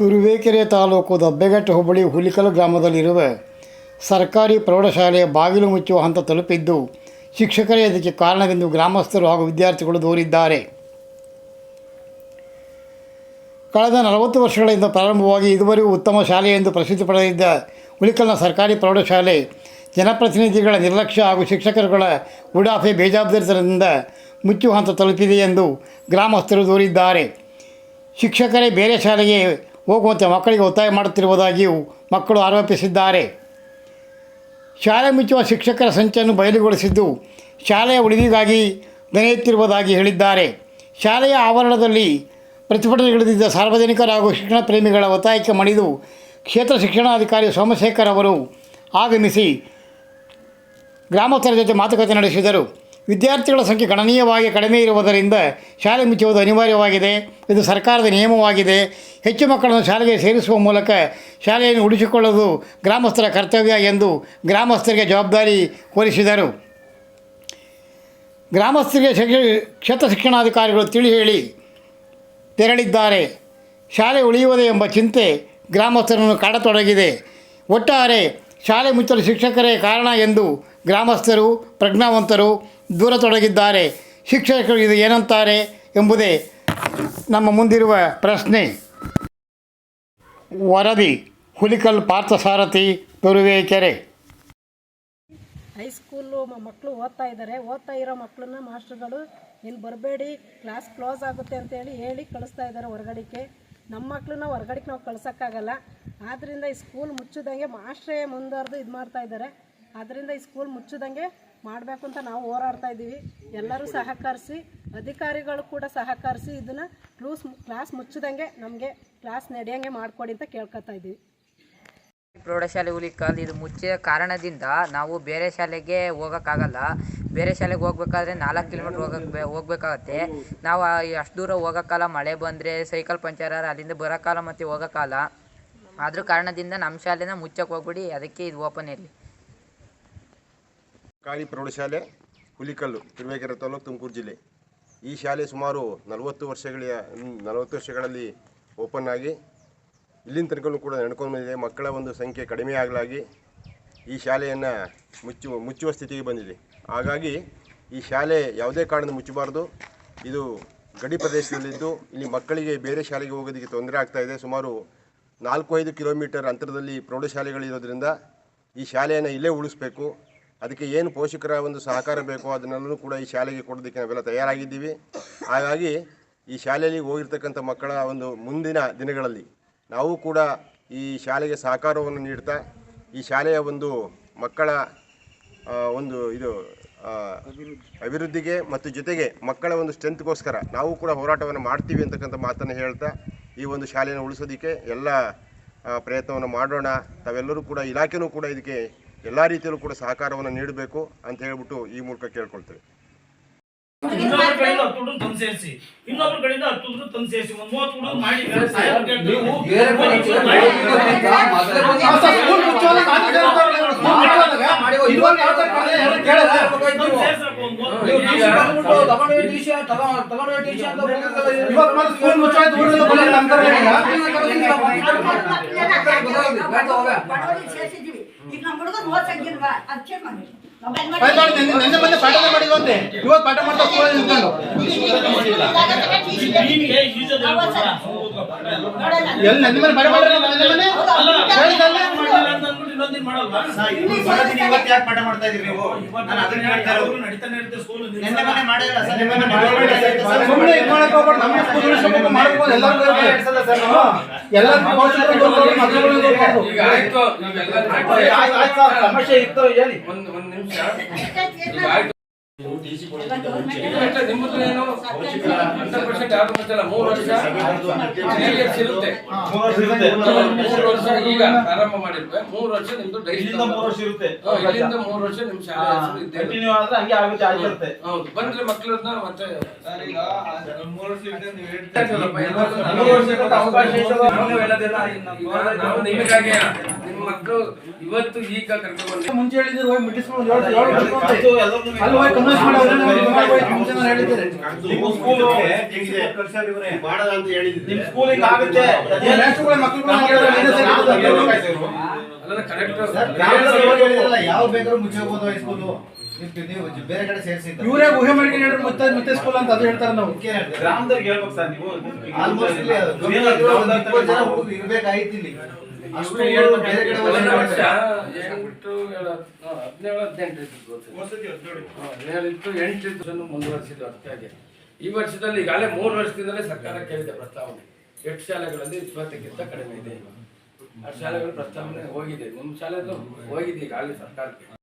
ತುರುವೇಕೆರೆ ತಾಲೂಕು ದಬ್ಬೆಘಟ್ಟ ಹೋಬಳಿ ಹುಲಿಕಲ್ ಗ್ರಾಮದಲ್ಲಿರುವ ಸರ್ಕಾರಿ ಪ್ರೌಢಶಾಲೆಯ ಬಾಗಿಲು ಮುಚ್ಚುವ ಹಂತ ತಲುಪಿದ್ದು, ಶಿಕ್ಷಕರೇ ಅದಕ್ಕೆ ಕಾರಣವೆಂದು ಗ್ರಾಮಸ್ಥರು ಹಾಗೂ ವಿದ್ಯಾರ್ಥಿಗಳು ದೂರಿದ್ದಾರೆ. ಕಳೆದ ನಲವತ್ತು ವರ್ಷಗಳಿಂದ ಪ್ರಾರಂಭವಾಗಿ ಇದುವರೆಗೂ ಉತ್ತಮ ಶಾಲೆ ಎಂದು ಪ್ರಸಿದ್ಧಿ ಪಡೆದಿದ್ದ ಹುಲಿಕಲ್ನ ಸರ್ಕಾರಿ ಪ್ರೌಢಶಾಲೆ ಜನಪ್ರತಿನಿಧಿಗಳ ನಿರ್ಲಕ್ಷ್ಯ ಹಾಗೂ ಶಿಕ್ಷಕರುಗಳ ಉಡಾಫೆ ಬೇಜವಾಬ್ದಾರಿತನದಿಂದ ಮುಚ್ಚುವ ಹಂತ ತಲುಪಿದೆ ಎಂದು ಗ್ರಾಮಸ್ಥರು ದೂರಿದ್ದಾರೆ. ಶಿಕ್ಷಕರೇ ಬೇರೆ ಶಾಲೆಗೆ ಹೋಗುವಂತೆ ಮಕ್ಕಳಿಗೆ ಒತ್ತಾಯ ಮಾಡುತ್ತಿರುವುದಾಗಿಯೂ ಮಕ್ಕಳು ಆರೋಪಿಸಿದ್ದಾರೆ. ಶಾಲೆ ಮುಚ್ಚುವ ಶಿಕ್ಷಕರ ಸಂಚನ್ನು ಬಯಲುಗೊಳಿಸಿದ್ದು ಶಾಲೆಯ ಉಳಿವಿಗಾಗಿ ನೆನೆಯುತ್ತಿರುವುದಾಗಿ ಹೇಳಿದ್ದಾರೆ. ಶಾಲೆಯ ಆವರಣದಲ್ಲಿ ಪ್ರತಿಭಟನೆಗಳಿದ್ದ ಸಾರ್ವಜನಿಕರು ಹಾಗೂ ಶಿಕ್ಷಣ ಪ್ರೇಮಿಗಳ ಒತ್ತಾಯಕ್ಕೆ ಮಣಿದು ಕ್ಷೇತ್ರ ಶಿಕ್ಷಣಾಧಿಕಾರಿ ಸೋಮಶೇಖರ್ ಅವರು ಆಗಮಿಸಿ ಗ್ರಾಮಸ್ಥರ ಜೊತೆ ಮಾತುಕತೆ ನಡೆಸಿದರು. ವಿದ್ಯಾರ್ಥಿಗಳ ಸಂಖ್ಯೆ ಗಣನೀಯವಾಗಿ ಕಡಿಮೆ ಇರುವುದರಿಂದ ಶಾಲೆ ಮುಚ್ಚುವುದು ಅನಿವಾರ್ಯವಾಗಿದೆ. ಇದು ಸರ್ಕಾರದ ನಿಯಮವಾಗಿದೆ. ಹೆಚ್ಚು ಮಕ್ಕಳನ್ನು ಶಾಲೆಗೆ ಸೇರಿಸುವ ಮೂಲಕ ಶಾಲೆಯನ್ನು ಉಳಿಸಿಕೊಳ್ಳುವುದು ಗ್ರಾಮಸ್ಥರ ಕರ್ತವ್ಯ ಎಂದು ಗ್ರಾಮಸ್ಥರಿಗೆ ಜವಾಬ್ದಾರಿ ಹೊರಿಸಿದರು ಗ್ರಾಮಸ್ಥರಿಗೆ ಕ್ಷೇತ್ರ ಶಿಕ್ಷಣಾಧಿಕಾರಿಗಳು ತಿಳಿ ಹೇಳಿ ತೆರಳಿದ್ದಾರೆ. ಶಾಲೆ ಉಳಿಯುವುದೇ ಎಂಬ ಚಿಂತೆ ಗ್ರಾಮಸ್ಥರನ್ನು ಕಾಡತೊಡಗಿದೆ. ಒಟ್ಟಾರೆ ಶಾಲೆ ಮುಚ್ಚಲು ಶಿಕ್ಷಕರೇ ಕಾರಣ ಎಂದು ಗ್ರಾಮಸ್ಥರು, ಪ್ರಜ್ಞಾವಂತರು ದೂರತೊಡಗಿದ್ದಾರೆ. ಶಿಕ್ಷಕರು ಇದು ಏನಂತಾರೆ ಎಂಬುದೇ ನಮ್ಮ ಮುಂದಿರುವ ಪ್ರಶ್ನೆ. ವರದಿ, ಹುಲಿಕಲ್ ಪಾರ್ಥಸಾರಥಿ ತುರುವೇಕೆರೆ ಹೈಸ್ಕೂಲು ಮಕ್ಕಳು ಓದ್ತಾ ಇದ್ದಾರೆ. ಓದ್ತಾ ಇರೋ ಮಕ್ಕಳನ್ನ ಮಾಸ್ಟರ್ಗಳು ಇಲ್ಲಿ ಬರಬೇಡಿ, ಕ್ಲಾಸ್ ಕ್ಲೋಸ್ ಆಗುತ್ತೆ ಅಂತೇಳಿ ಹೇಳಿ ಕಳಿಸ್ತಾ ಇದ್ದಾರೆ ಹೊರಗಡೆಗೆ ನಮ್ಮ ಮಕ್ಕಳನ್ನ ಹೊರಗಡೆಗೆ ನಾವು ಕಳ್ಸೋಕ್ಕಾಗಲ್ಲ. ಆದ್ದರಿಂದ ಈ ಸ್ಕೂಲ್ ಮುಚ್ಚಿದಂಗೆ ಮಾಸ್ಟ್ರೇ ಮುಂದುವರೆದು ಇದು ಮಾಡ್ತಾ ಇದ್ದಾರೆ. ಆದ್ದರಿಂದ ಈ ಸ್ಕೂಲ್ ಮುಚ್ಚದಂಗೆ ಮಾಡಬೇಕು ಅಂತ ನಾವು ಹೋರಾಡ್ತಾ ಇದ್ದೀವಿ. ಎಲ್ಲರೂ ಸಹಕರಿಸಿ, ಅಧಿಕಾರಿಗಳು ಕೂಡ ಸಹಕರಿಸಿ ಇದನ್ನು ಕ್ಲೂಸ್ ಕ್ಲಾಸ್ ಮುಚ್ಚದಂಗೆ ನಮಗೆ ಕ್ಲಾಸ್ ನಡೆಯಂಗೆ ಮಾಡಿಕೊಡಿ ಅಂತ ಕೇಳ್ಕೊತಾ ಇದ್ದೀವಿ. ಪ್ರೌಢಶಾಲೆ ಹುಲಿಕಲ್ ಇದು ಮುಚ್ಚಿದ ಕಾರಣದಿಂದ ನಾವು ಬೇರೆ ಶಾಲೆಗೆ ಹೋಗೋಕ್ಕಾಗಲ್ಲ. ಬೇರೆ ಶಾಲೆಗೆ ಹೋಗ್ಬೇಕಾದ್ರೆ ನಾಲ್ಕು ಕಿಲೋಮೀಟ್ರ್ ಹೋಗಕ್ಕೆ ಹೋಗ್ಬೇಕಾಗತ್ತೆ. ನಾವು ಅಷ್ಟು ದೂರ ಹೋಗೋಕ್ಕಲ್ಲ, ಮಳೆ ಬಂದರೆ ಸೈಕಲ್ ಪಂಚರ್ ಅಲ್ಲಿಂದ ಬರೋಕ್ಕಲ್ಲ ಮತ್ತು ಹೋಗೋಕ್ಕಲ್ಲ ಆದ್ರ ಕಾರಣದಿಂದ ನಮ್ಮ ಶಾಲೆನ ಮುಚ್ಚಕ್ಕೆ ಹೋಗ್ಬಿಡಿ, ಅದಕ್ಕೆ ಇದು ಓಪನ್ ಇರಲಿ. ಸರ್ಕಾರಿ ಪ್ರೌಢಶಾಲೆ ಹುಲಿಕಲ್ಲು, ತಿರುವೇಕೆರೆ ತಾಲೂಕು ತುಮಕೂರು ಜಿಲ್ಲೆ. ಈ ಶಾಲೆ ಸುಮಾರು ನಲವತ್ತು ವರ್ಷಗಳ ನಲವತ್ತು ವರ್ಷಗಳಲ್ಲಿ ಓಪನ್ ಆಗಿ ಇಲ್ಲಿನ ತನಕನೂ ಕೂಡ ನಡ್ಕೊಂಡು ಮಕ್ಕಳ ಒಂದು ಸಂಖ್ಯೆ ಕಡಿಮೆ ಆಗಲಾಗಿ ಈ ಶಾಲೆಯನ್ನು ಮುಚ್ಚು ಮುಚ್ಚುವ ಸ್ಥಿತಿಗೆ ಬಂದಿದೆ. ಹಾಗಾಗಿ ಈ ಶಾಲೆ ಯಾವುದೇ ಕಾರಣದಿಂದ ಮುಚ್ಚಬಾರ್ದು. ಇದು ಗಡಿ ಪ್ರದೇಶದಲ್ಲಿದ್ದು, ಇಲ್ಲಿ ಮಕ್ಕಳಿಗೆ ಬೇರೆ ಶಾಲೆಗೆ ಹೋಗೋದಕ್ಕೆ ತೊಂದರೆ ಆಗ್ತಾ ಇದೆ. ಸುಮಾರು ನಾಲ್ಕು ಐದು ಕಿಲೋಮೀಟರ್ ಅಂತರದಲ್ಲಿ ಪ್ರೌಢಶಾಲೆಗಳಿರೋದ್ರಿಂದ ಈ ಶಾಲೆಯನ್ನು ಇಲ್ಲೇ ಉಳಿಸ್ಬೇಕು. ಅದಕ್ಕೆ ಏನು ಪೋಷಕರ ಒಂದು ಸಹಕಾರ ಬೇಕೋ ಅದನ್ನೆಲ್ಲರೂ ಕೂಡ ಈ ಶಾಲೆಗೆ ಕೊಡೋದಕ್ಕೆ ನಾವೆಲ್ಲ ತಯಾರಾಗಿದ್ದೀವಿ. ಹಾಗಾಗಿ ಈ ಶಾಲೆಯಲ್ಲಿ ಹೋಗಿರ್ತಕ್ಕಂಥ ಮಕ್ಕಳ ಒಂದು ಮುಂದಿನ ದಿನಗಳಲ್ಲಿ ನಾವು ಕೂಡ ಈ ಶಾಲೆಗೆ ಸಹಕಾರವನ್ನು ನೀಡ್ತಾ, ಈ ಶಾಲೆಯ ಒಂದು ಮಕ್ಕಳ ಒಂದು ಇದು ಅಭಿವೃದ್ಧಿಗೆ ಮತ್ತು ಜೊತೆಗೆ ಮಕ್ಕಳ ಒಂದು ಸ್ಟ್ರೆಂತ್ಗೋಸ್ಕರ ನಾವು ಕೂಡ ಹೋರಾಟವನ್ನು ಮಾಡ್ತೀವಿ ಅಂತಕ್ಕಂಥ ಮಾತನ್ನು ಹೇಳ್ತಾ, ಈ ಒಂದು ಶಾಲೆಯನ್ನು ಉಳಿಸೋದಕ್ಕೆ ಎಲ್ಲ ಪ್ರಯತ್ನವನ್ನು ಮಾಡೋಣ. ತಾವೆಲ್ಲರೂ ಕೂಡ ಇಲಾಖೆನೂ ಕೂಡ ಇದಕ್ಕೆ ಎಲ್ಲ ರೀತಿಯಲ್ಲೂ ಕೂಡ ಸಹಕಾರವನ್ನು ನೀಡಬೇಕು ಅಂತ ಹೇಳ್ಬಿಟ್ಟು ಈ ಮೂಲಕ ಕೇಳ್ಕೊಳ್ತೇವೆ ಇನ್ನೊಬ್ಬರ ಕಡೆಯಿಂದ ಹತ್ತು ಹುಡುಗರು ತಂದು ಸೇರಿಸಿ ಇನ್ನೊಬ್ಬರ ಕಡೆಯಿಂದ ಹತ್ತು ಹುಡುಗರು ತಂದು ಸೇರಿಸಿ ಒಂದ್ ಮೂವತ್ತು ಹುಡುಗರು ಮಾಡಿ ಸಾಹೇಬ್ರು ಕೇಳ್ತಾರೆ. ನೀವು ಈಗ ನಮ್ಮ ಹುಡುಗ ಮಾಡಿ. ನೆನ್ನೆ ಮೊನ್ನೆ ಪಾಠ ಮಾಡಿಲ್ವಂತೆ ಇವತ್ತು ಪಾಠ ಮಾಡ್ತಾ ಸ್ಕೂಲಲ್ಲಿ ನಿಂತ್ಕೊಂಡು. ಎಲ್ಲ ನೆನ್ನೆ ಮೊನ್ನೆ ಪಾಠ ಮಾಡಿದ್ರೆ ನೆನ್ನೆ ಮೊನ್ನೆ ಅಲ್ಲ, ಹೇಳಿದ್ದಲ್ಲ? ಮಾಡಿಲ್ಲ ಅಂತ ಅಂದ್ಬಿಟ್ಟು ಇನ್ನೊಂದಿನ ಮಾಡಲ್ವಾ? ಇವತ್ತು ಯಾಕೆ ಪಾಠ ಮಾಡ್ತಾ ಇದ್ರಿ ನೀವು ನಾನು ಅದನ್ನ ಹೇಳ್ತಾ ಇರೋದು. ನಡೀತಾನೆ ಇರುತ್ತೆ ಸ್ಕೂಲ್ ನೆನ್ನೆ ಮನೆ ಮಾಡಿಲ್ಲ ಸರ್ ನೆನ್ನೆ ಮನೆ ಮಾಡಿಲ್ಲ. ಇದ್. ನಮ್ಮ ಸ್ಕೂಲ್ ಎಲ್ಲರೂ ಪೋಷಕರು ಮಕ್ಕಳು ಗೊತ್ತು. ಈಗ ಆಯ್ತು ನೀವೆಲ್ಲ ಆಯ್ತು, ಸರ್, ಸಮಸ್ಯೆ ಇತ್ತು ಹೇಳಿ ಒಂದ್ ಒಂದ್ ನಿಮಿಷ ಈಗ ಮುಚ್ಚಲ್ಲ ಮೂರು ವರ್ಷ ಇರುತ್ತೆ ಮೂರು ವರ್ಷ ಈಗ ಆರಂಭ ಮಾಡಿದ್ರೆ ಮೂರು ವರ್ಷ ನಿಮ್ದು ಡೈಲಿ ಇಲ್ಲಿಂದ ಮೂರು ವರ್ಷ ಇರುತ್ತೆ ಇಲ್ಲಿಂದ ಮೂರು ವರ್ಷ ನಿಮ್ ಶಾಲೆ ಹೆಸರು ಇದ್ದೇ ಇರುತ್ತೆ. ಕಂಟಿನ್ಯೂ ಆದ್ರೆ ಹಂಗೆ ಆಗುತ್ತೆ ಆಗಿರುತ್ತೆ ಹೌದು ಬಂದ್ರೆ ಮಕ್ಕಳನ್ನ ಮತ್ತೆ ಮೂರು ವರ್ಷ ಮೂರು ಅವಕಾಶ ಇದೆ. ಈಗ ನಾವು ನಿಮಗಾಗಿ ಮಕ್ಕಳು ಇವತ್ತು ಈಗ ಕರ್ಕೊಂಡು ಬಂದು ಮುಂಚೆ ಹೇಳಿದ್ರು ಹೋಗಿ ಮಿಡಿಸ್ಕೊಂಡು ಅಲ್ಲಿ ಹೋಗಿ ಕನ್ವಿನ್ಸ್ ಮಾಡಿ ನಿಮ್ ಸ್ಕೂಲಿಂಗ್ ಆಗುತ್ತೆ. ಯಾವ ಬೇಕಾದ್ರೂ ಮುಚ್ಚಬಹುದು ಹೈಸ್ಕೂಲು ಬೇರೆ ಕಡೆ ಸೇರಿಸಿದ್ದು ಇವರೇ ಊಹೆ ಮಾಡ್ಕೊಂಡು ಮತ್ತೆ ಮತ್ತೆ ಸ್ಕೂಲ್ ಅಂತ ಅದು ಹೇಳ್ತಾರೆ ನಾವು. ಗ್ರಾಮದವ್ರಿಗೆ ಹೇಳ್ಬೇಕು ಸರ್ ನೀವು ಆಲ್ಮೋಸ್ಟ್ ಇಲ್ಲಿ ಇಲ್ಲಿ. ಎಂಟು ಹದಿನೇಳು ಹದಿನೆಂಟು ಇತ್ತು ಹದಿನೇಳು. ಇತ್ತು ಎಂಟು ಇತ್ತು ಮುಂದುವರಿಸಿದ್ದು ಅಷ್ಟಾಗಿ ಈ ವರ್ಷದಲ್ಲಿ ಈಗಾಗಲೇ ಮೂರು ವರ್ಷದಿಂದಲೇ ಸರ್ಕಾರ ಕೇಳಿದೆ ಪ್ರಸ್ತಾವನೆ. ಎಷ್ಟು ಶಾಲೆಗಳಲ್ಲಿ ಇಪ್ಪತ್ತಕ್ಕಿಂತ ಕಡಿಮೆ ಇದೆ. ಆ ಶಾಲೆಗಳ ಪ್ರಸ್ತಾವನೆ ಹೋಗಿದೆ. ನಿಮ್ಮ ಶಾಲೆದು ಹೋಗಿದೆ ಈಗಾಗಲೇ ಸರ್ಕಾರಕ್ಕೆ.